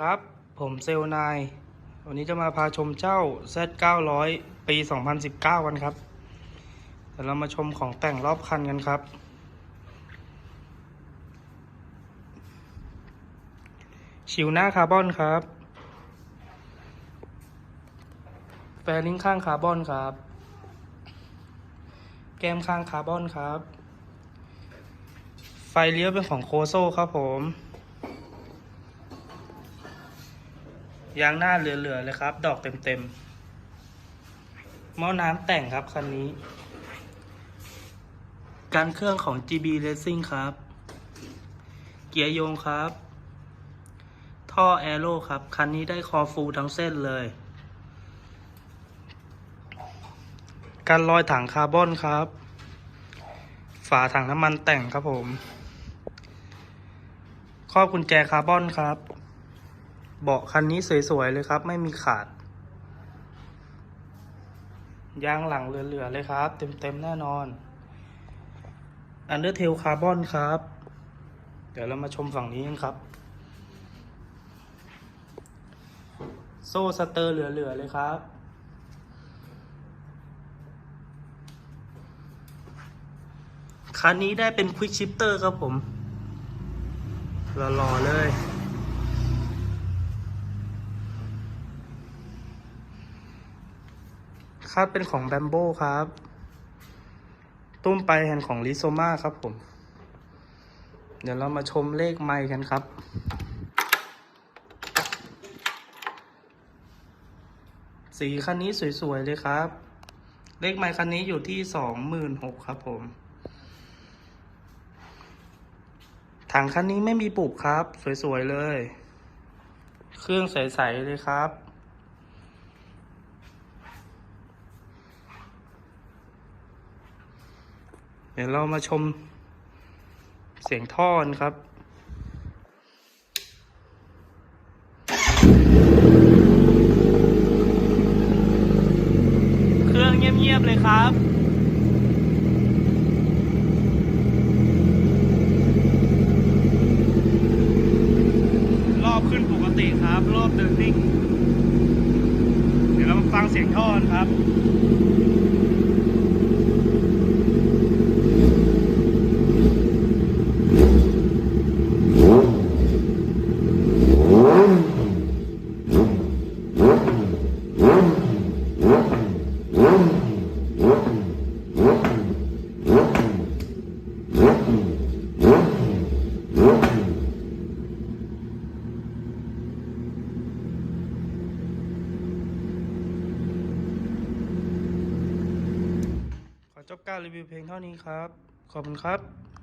ครับ ผมเซลนาย วันนี้จะมาพาชมเจ้า Z900 ปี 2019 กันครับเดี๋ยวเรามาชมของแต่งรอบคันกันครับ ชิวหน้าคาร์บอนครับ แฟลิงข้างคาร์บอนครับ แก้มข้างคาร์บอนครับ ไฟเลี้ยวเป็นของโคโซครับผม ยางหน้าเหลือๆเลยครับ ดอกเต็มๆหม้อน้ำแต่งครับคันนี้ การเครื่องของ GB Racing ครับ เกียร์โยงครับ ท่อแอโร่ครับ คันนี้ได้คอฟูทั้งเส้นเลย การลอยถังคาร์บอนครับ ฝาถังน้ำมันแต่งครับผม ครอบกุญแจคาร์บอนครับ เบาะคันนี้สวยๆเลยครับ ไม่มีขาด ยางหลังเหลือๆเลยครับ เต็มๆแน่นอนอันเดอร์เทลคาร์บอนครับ เดี๋ยวเรามาชมฝั่งนี้กันครับ โซ่สเตอร์เหลือๆเลยครับคันนี้ได้เป็นควิกชิปเตอร์ครับผมหล่อๆเลย ครับเป็นของแบมโบครับ ตุ้มไปแฮนด์ของลิโซมาครับผม เดี๋ยวเรามาชมเลขไมค์กันครับสีคันนี้สวยๆเลยครับ เลขไมค์คันนี้อยู่ที่สองหมื่นหกครับผมถังคันนี้ไม่มีปุบครับ สวยๆเลย เครื่องใสๆเลยครับ เดี๋ยวเรามาชมเสียงท่อนครับ เครื่องเงียบๆเลยครับรอบขึ้นปกติครับ รอบเดินนิ่ง เดี๋ยวเรามาฟังเสียงท่อนครับ จบการรีวิวเพลงเท่านี้ครับ ขอบคุณครับ